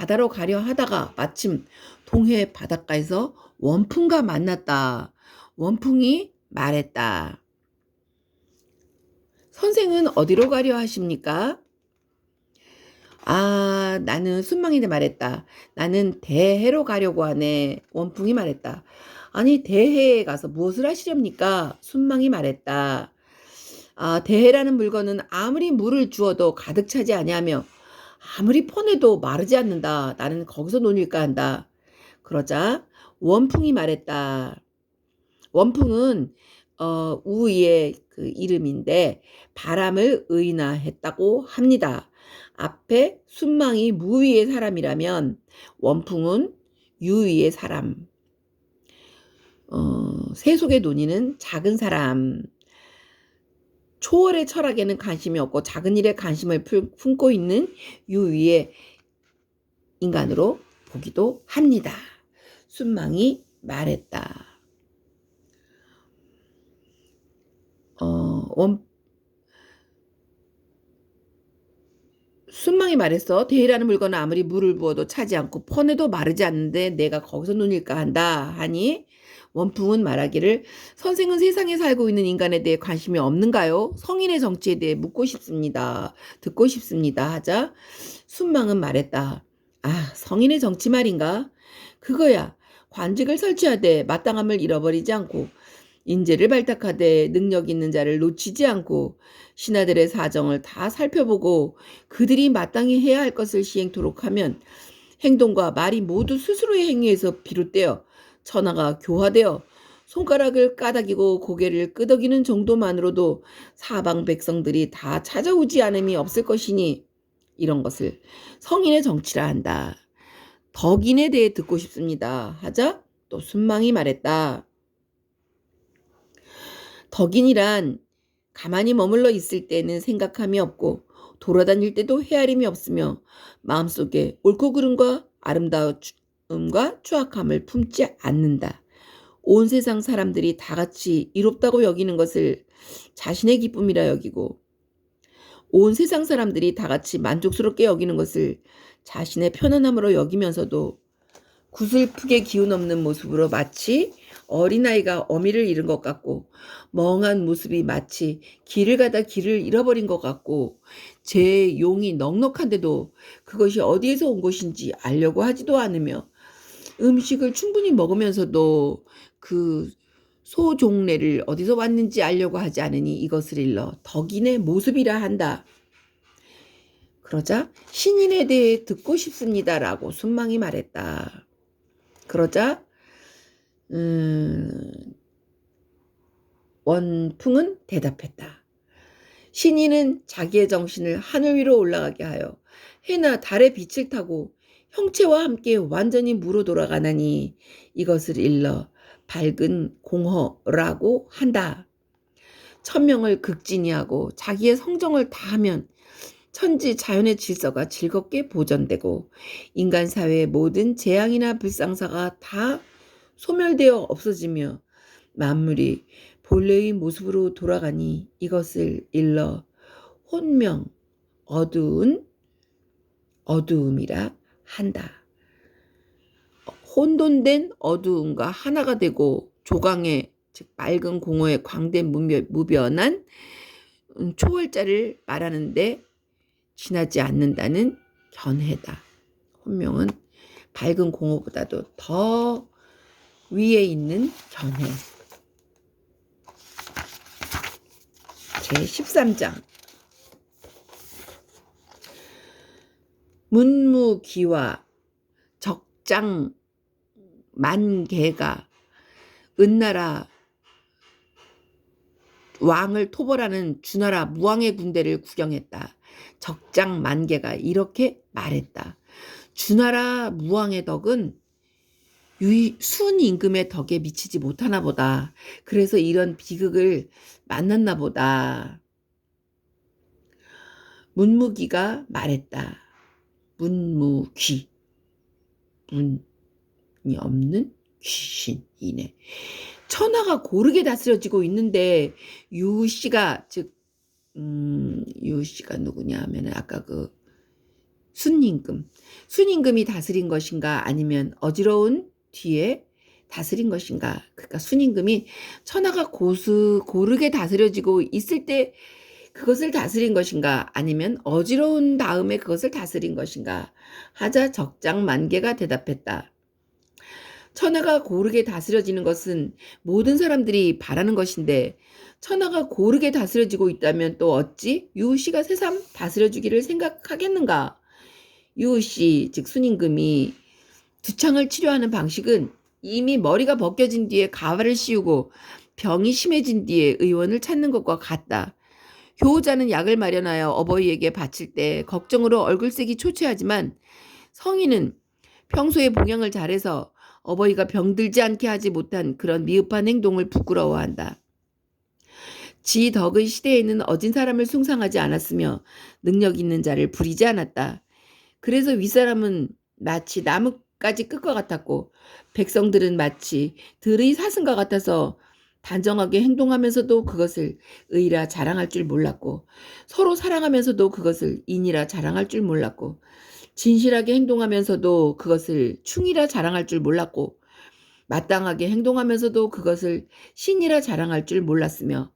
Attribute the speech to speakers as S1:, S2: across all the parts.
S1: 바다로 가려 하다가 마침 동해 바닷가에서 원풍과 만났다. 원풍이 말했다. 선생은 어디로 가려 하십니까? 아, 나는 순망이네 말했다. 나는 대해로 가려고 하네. 원풍이 말했다. 아니, 대해에 가서 무엇을 하시렵니까? 순망이 말했다. 아, 대해라는 물건은 아무리 물을 주어도 가득 차지 아니하며 아무리 퍼내도 마르지 않는다. 나는 거기서 논일까 한다. 그러자 원풍이 말했다. 원풍은 어, 우의 그 이름인데 바람을 의인화했다고 합니다. 앞에 순망이 무위의 사람이라면 원풍은 유위의 사람. 어, 세속의 논의는 작은 사람. 초월의 철학에는 관심이 없고 작은 일에 관심을 풀- 품고 있는 유위의 인간으로 보기도 합니다. 순망이 말했다. 어, 원, 순망이 말했어. 대이라는 물건은 아무리 물을 부어도 차지 않고 퍼내도 마르지 않는데 내가 거기서 논일까 한다 하니 원풍은 말하기를 선생은 세상에 살고 있는 인간에 대해 관심이 없는가요? 성인의 정치에 대해 묻고 싶습니다. 듣고 싶습니다. 하자 순망은 말했다. 아, 성인의 정치 말인가? 그거야. 관직을 설치하되 마땅함을 잃어버리지 않고 인재를 발탁하되 능력 있는 자를 놓치지 않고 신하들의 사정을 다 살펴보고 그들이 마땅히 해야 할 것을 시행토록 하면 행동과 말이 모두 스스로의 행위에서 비롯되어 천하가 교화되어 손가락을 까닥이고 고개를 끄덕이는 정도만으로도 사방 백성들이 다 찾아오지 않음이 없을 것이니 이런 것을 성인의 정치라 한다. 덕인에 대해 듣고 싶습니다. 하자 또 순망이 말했다. 덕인이란 가만히 머물러 있을 때는 생각함이 없고 돌아다닐 때도 헤아림이 없으며 마음속에 옳고 그름과 아름다 움과 추악함을 품지 않는다. 온 세상 사람들이 다 같이 이롭다고 여기는 것을 자신의 기쁨이라 여기고 온 세상 사람들이 다 같이 만족스럽게 여기는 것을 자신의 편안함으로 여기면서도 구슬프게 기운 없는 모습으로 마치 어린아이가 어미를 잃은 것 같고 멍한 모습이 마치 길을 가다 길을 잃어버린 것 같고 제 용이 넉넉한데도 그것이 어디에서 온 것인지 알려고 하지도 않으며 음식을 충분히 먹으면서도 그 소 종래를 어디서 왔는지 알려고 하지 않으니 이것을 일러 덕인의 모습이라 한다. 그러자 신인에 대해 듣고 싶습니다라고 순망이 말했다. 그러자 음, 원풍은 대답했다. 신인은 자기의 정신을 하늘 위로 올라가게 하여 해나 달의 빛을 타고 형체와 함께 완전히 무로 돌아가나니 이것을 일러 밝은 공허라고 한다. 천명을 극진히하고 자기의 성정을 다하면 천지 자연의 질서가 즐겁게 보존되고 인간 사회의 모든 재앙이나 불상사가 다 소멸되어 없어지며 만물이 본래의 모습으로 돌아가니 이것을 일러 혼명 어두운 어두움이라 한다. 혼돈된 어두움과 하나가 되고 조강의 즉 맑은 공허의 무변, 무변한 음, 초월자를 말하는데 지나지 않는다는 견해다. 혼명은 밝은 공허보다도 더 위에 있는 견해. 제 13장 문무기와 적장 만개가 은나라 왕을 토벌하는 주나라 무왕의 군대를 구경했다. 적장 만개가 이렇게 말했다. 주나라 무왕의 덕은 순 임금의 덕에 미치지 못하나 보다. 그래서 이런 비극을 만났나 보다. 문무기가 말했다. 문무귀. 문이 없는 귀신이네. 천하가 고르게 다스려지고 있는데 유씨가 즉 음, 유씨가 누구냐 하면 아까 그 순임금. 순임금이 다스린 것인가 아니면 어지러운 뒤에 다스린 것인가. 그러니까 순임금이 천하가 고수 고르게 다스려지고 있을 때 그것을 다스린 것인가 아니면 어지러운 다음에 그것을 다스린 것인가 하자 적장만개가 대답했다. 천하가 고르게 다스려지는 것은 모든 사람들이 바라는 것인데 천하가 고르게 다스려지고 있다면 또 어찌 유씨가 새삼 다스려주기를 생각하겠는가? 유씨 즉 순임금이 두창을 치료하는 방식은 이미 머리가 벗겨진 뒤에 가발을 씌우고 병이 심해진 뒤에 의원을 찾는 것과 같다. 효자는 약을 마련하여 어버이에게 바칠 때 걱정으로 얼굴색이 초췌하지만 성인은 평소에 봉양을 잘해서 어버이가 병들지 않게 하지 못한 그런 미흡한 행동을 부끄러워한다. 지 덕의 시대에는 어진 사람을 숭상하지 않았으며 능력 있는 자를 부리지 않았다. 그래서 윗사람은 마치 나뭇가지 끝과 같았고 백성들은 마치 들의 사슴과 같아서 단정하게 행동하면서도 그것을 의라 자랑할 줄 몰랐고 서로 사랑하면서도 그것을 인이라 자랑할 줄 몰랐고 진실하게 행동하면서도 그것을 충이라 자랑할 줄 몰랐고 마땅하게 행동하면서도 그것을 신이라 자랑할 줄 몰랐으며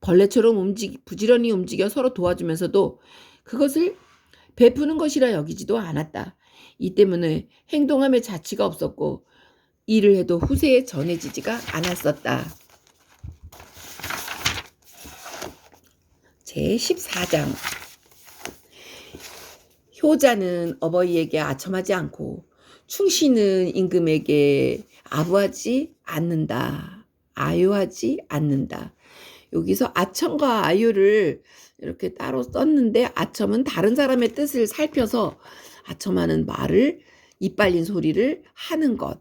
S1: 벌레처럼 움직 부지런히 움직여 서로 도와주면서도 그것을 베푸는 것이라 여기지도 않았다. 이 때문에 행동함에 자치가 없었고 일을 해도 후세에 전해지지가 않았었다. 제14장 효자는 어버이에게 아첨하지 않고 충신은 임금에게 아부하지 않는다. 아유하지 않는다. 여기서 아첨과 아유를 이렇게 따로 썼는데 아첨은 다른 사람의 뜻을 살펴서 아첨하는 말을 이빨린 소리를 하는 것.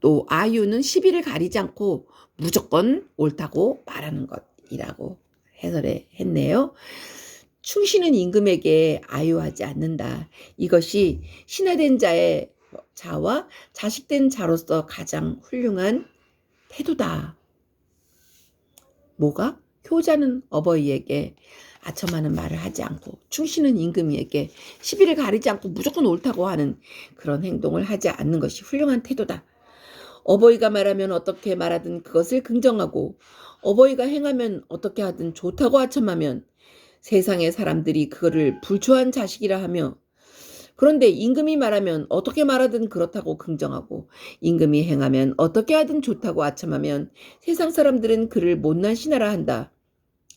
S1: 또 아유는 시비를 가리지 않고 무조건 옳다고 말하는 것 이라고 해설해 했네요. 충신은 임금에게 아유하지 않는다. 이것이 신하된 자의 자와 자식된 자로서 가장 훌륭한 태도다. 뭐가? 효자는 어버이에게 아첨하는 말을 하지 않고 충신은 임금에게 시비를 가리지 않고 무조건 옳다고 하는 그런 행동을 하지 않는 것이 훌륭한 태도다. 어버이가 말하면 어떻게 말하든 그것을 긍정하고 어버이가 행하면 어떻게 하든 좋다고 아첨하면 세상의 사람들이 그거를 불초한 자식이라 하며 그런데 임금이 말하면 어떻게 말하든 그렇다고 긍정하고 임금이 행하면 어떻게 하든 좋다고 아첨하면 세상 사람들은 그를 못난 신하라 한다.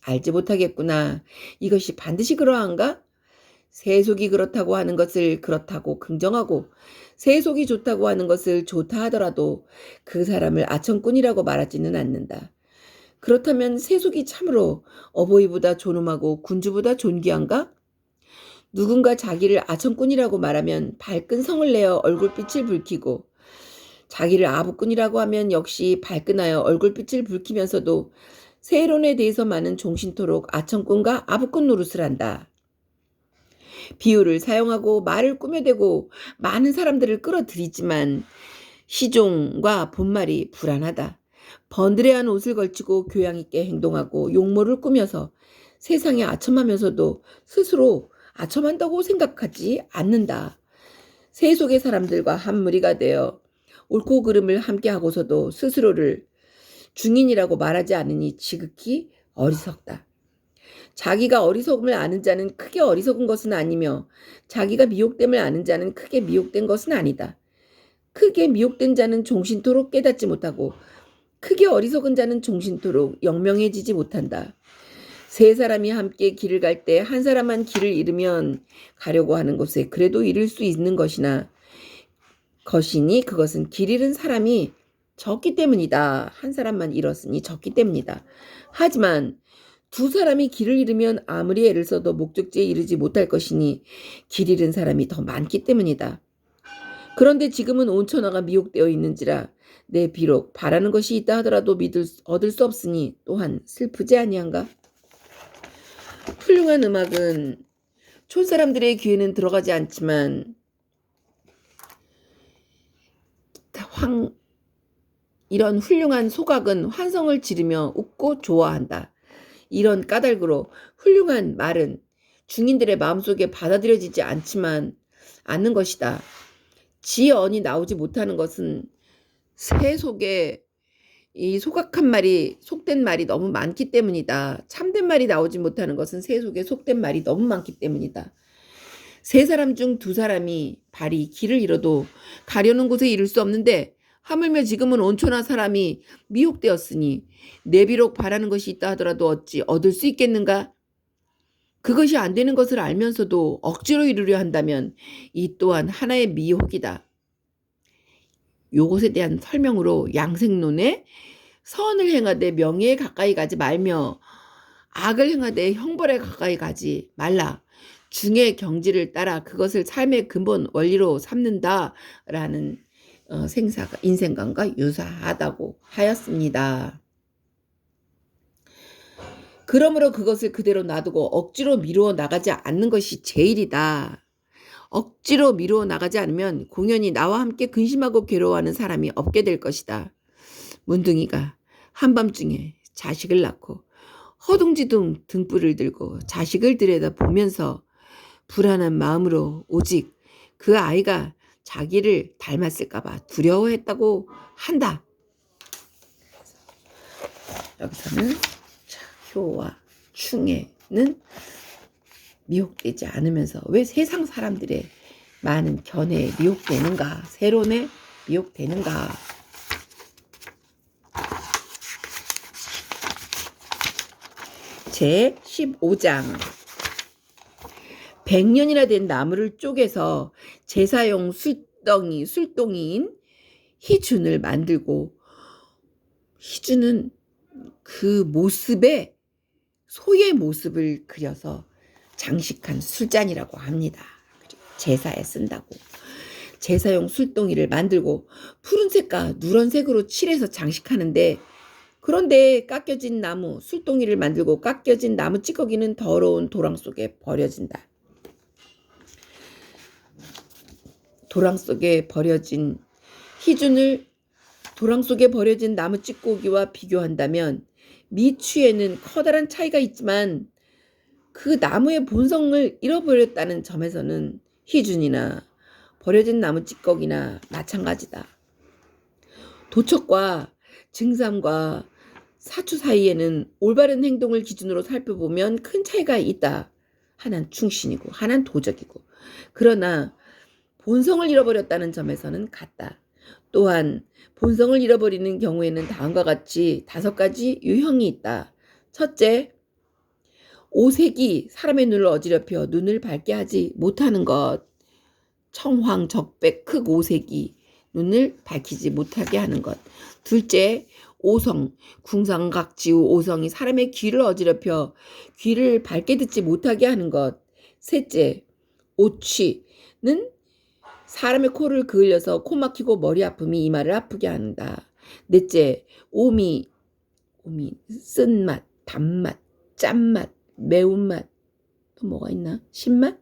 S1: 알지 못하겠구나. 이것이 반드시 그러한가? 세속이 그렇다고 하는 것을 그렇다고 긍정하고 세속이 좋다고 하는 것을 좋다 하더라도 그 사람을 아첨꾼이라고 말하지는 않는다. 그렇다면 세속이 참으로 어버이보다 존엄하고 군주보다 존귀한가? 누군가 자기를 아첨꾼이라고 말하면 발끈 성을 내어 얼굴빛을 붉히고 자기를 아부꾼이라고 하면 역시 발끈하여 얼굴빛을 붉히면서도 세론에 대해서 많은 종신토록 아첨꾼과 아부꾼 노릇을 한다. 비유를 사용하고 말을 꾸며대고 많은 사람들을 끌어들이지만 시종과 본말이 불안하다. 번드레한 옷을 걸치고 교양 있게 행동하고 용모를 꾸며서 세상에 아첨하면서도 스스로 아첨한다고 생각하지 않는다. 세 속의 사람들과 한 무리가 되어 옳고 그름을 함께 하고서도 스스로를 중인이라고 말하지 않으니 지극히 어리석다. 자기가 어리석음을 아는 자는 크게 어리석은 것은 아니며 자기가 미혹됨을 아는 자는 크게 미혹된 것은 아니다. 크게 미혹된 자는 종신토록 깨닫지 못하고 크게 어리석은 자는 종신토록 영명해지지 못한다. 세 사람이 함께 길을 갈 때 한 사람만 길을 잃으면 가려고 하는 곳에 그래도 잃을 수 있는 것이나 것이니 그것은 길 잃은 사람이 적기 때문이다. 한 사람만 잃었으니 적기 때문이다. 하지만 두 사람이 길을 잃으면 아무리 애를 써도 목적지에 이르지 못할 것이니 길 잃은 사람이 더 많기 때문이다. 그런데 지금은 온 천하가 미혹되어 있는지라 내 비록 바라는 것이 있다 하더라도 믿을 얻을 수 없으니 또한 슬프지 아니한가? 훌륭한 음악은 촌 사람들의 귀에는 들어가지 않지만 황 이런 훌륭한 소각은 환성을 지르며 웃고 좋아한다. 이런 까닭으로 훌륭한 말은 중인들의 마음속에 받아들여지지 않지만 않는 것이다. 지언이 나오지 못하는 것은 새 속에 이 소각한 말이 속된 말이 너무 많기 때문이다. 참된 말이 나오지 못하는 것은 새 속에 속된 말이 너무 많기 때문이다. 세 사람 중 두 사람이 발이 길을 잃어도 가려는 곳에 이를 수 없는데 하물며 지금은 온천한 사람이 미혹되었으니 내비록 바라는 것이 있다 하더라도 어찌 얻을 수 있겠는가? 그것이 안 되는 것을 알면서도 억지로 이루려 한다면 이 또한 하나의 미혹이다. 요것에 대한 설명으로 양생론에 선을 행하되 명예에 가까이 가지 말며 악을 행하되 형벌에 가까이 가지 말라. 중의 경지를 따라 그것을 삶의 근본 원리로 삼는다라는 어, 생사가 인생관과 유사하다고 하였습니다. 그러므로 그것을 그대로 놔두고 억지로 미루어 나가지 않는 것이 제일이다. 억지로 미루어 나가지 않으면 공연히 나와 함께 근심하고 괴로워하는 사람이 없게 될 것이다. 문둥이가 한밤중에 자식을 낳고 허둥지둥 등불을 들고 자식을 들여다 보면서 불안한 마음으로 오직 그 아이가 자기를 닮았을까봐 두려워했다고 한다. 여기서는 자, 효와 충에는 미혹되지 않으면서 왜 세상 사람들의 많은 견해에 미혹되는가, 세론에 미혹되는가. 제 15장 100년이나 된 나무를 쪼개서 제사용 술덩이, 술동이인 희준을 만들고 희준은 그 모습에 소의 모습을 그려서 장식한 술잔이라고 합니다. 제사에 쓴다고. 제사용 술동이를 만들고 푸른색과 누런색으로 칠해서 장식하는데 그런데 깎여진 나무, 술동이를 만들고 깎여진 나무 찌꺼기는 더러운 도랑 속에 버려진다. 도랑 속에 버려진 희준을 도랑 속에 버려진 나무 찌꺼기와 비교한다면 미취에는 커다란 차이가 있지만 그 나무의 본성을 잃어버렸다는 점에서는 희준이나 버려진 나무 찌꺼기나 마찬가지다. 도척과 증삼과 사추 사이에는 올바른 행동을 기준으로 살펴보면 큰 차이가 있다. 하나는 충신이고 하나는 도적이고. 그러나 본성을 잃어버렸다는 점에서는 같다. 또한 본성을 잃어버리는 경우에는 다음과 같이 다섯 가지 유형이 있다. 첫째, 오색이 사람의 눈을 어지럽혀 눈을 밝게 하지 못하는 것. 청황, 적백, 흑 오색이 눈을 밝히지 못하게 하는 것. 둘째, 오성, 궁상각지우 오성이 사람의 귀를 어지럽혀 귀를 밝게 듣지 못하게 하는 것. 셋째, 오취는 사람의 코를 그을려서 코 막히고 머리 아픔이 이마를 아프게 한다. 넷째, 오미, 오미, 쓴맛, 단맛, 짠맛, 매운맛, 또 뭐가 있나? 신맛?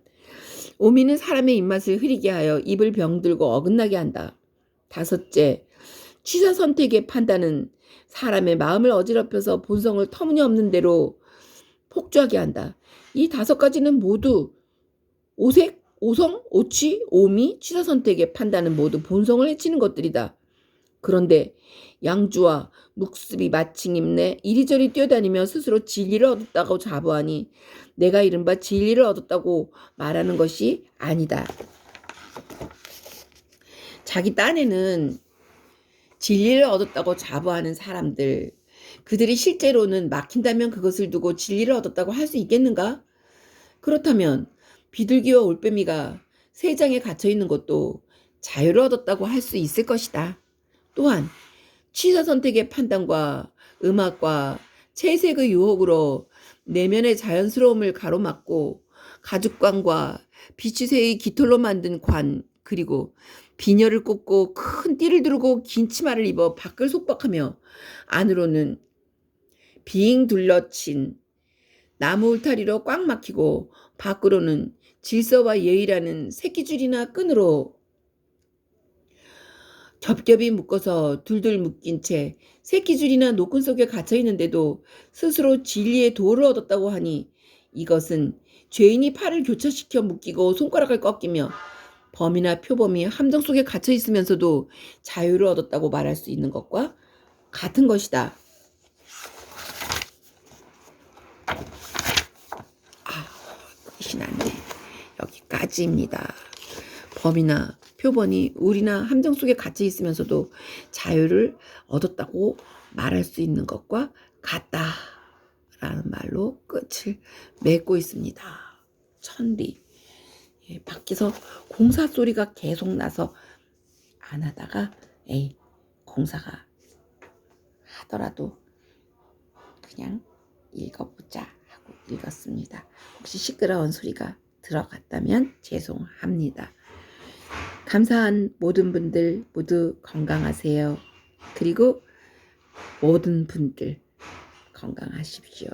S1: 오미는 사람의 입맛을 흐리게 하여 입을 병들고 어긋나게 한다. 다섯째, 취사 선택의 판단은 사람의 마음을 어지럽혀서 본성을 터무니없는 대로 폭주하게 한다. 이 다섯 가지는 모두 오색, 오성, 오취, 오미, 취사 선택의 판단은 모두 본성을 해치는 것들이다. 그런데 양주와 묵습이 마칭임내 이리저리 뛰어다니며 스스로 진리를 얻었다고 자부하니 내가 이른바 진리를 얻었다고 말하는 것이 아니다. 자기 딴에는 진리를 얻었다고 자부하는 사람들, 그들이 실제로는 막힌다면 그것을 두고 진리를 얻었다고 할 수 있겠는가? 그렇다면 비둘기와 올빼미가 세 장에 갇혀 있는 것도 자유를 얻었다고 할 수 있을 것이다. 또한 취사 선택의 판단과 음악과 채색의 유혹으로 내면의 자연스러움을 가로막고 가죽관과 비치새의 깃털로 만든 관 그리고 비녀를 꽂고 큰 띠를 두르고 긴 치마를 입어 밖을 속박하며 안으로는 빙 둘러친 나무 울타리로 꽉 막히고 밖으로는 질서와 예의라는 새끼줄이나 끈으로 겹겹이 묶어서 둘둘 묶인 채 새끼줄이나 노끈 속에 갇혀 있는데도 스스로 진리의 도를 얻었다고 하니 이것은 죄인이 팔을 교차시켜 묶이고 손가락을 꺾이며 범이나 표범이 함정 속에 갇혀 있으면서도 자유를 얻었다고 말할 수 있는 것과 같은 것이다. 아, 끝이 났네. 여기까지입니다. 범이나 표범이 우리나 함정 속에 갇혀 있으면서도 자유를 얻었다고 말할 수 있는 것과 같다 라는 말로 끝을 맺고 있습니다. 천리. 예, 밖에서 공사 소리가 계속 나서 안 하다가 에이 공사가 하더라도 그냥 읽어보자 하고 읽었습니다. 혹시 시끄러운 소리가 들어갔다면 죄송합니다. 감사한 모든 분들 모두 건강하세요. 그리고 모든 분들 건강하십시오.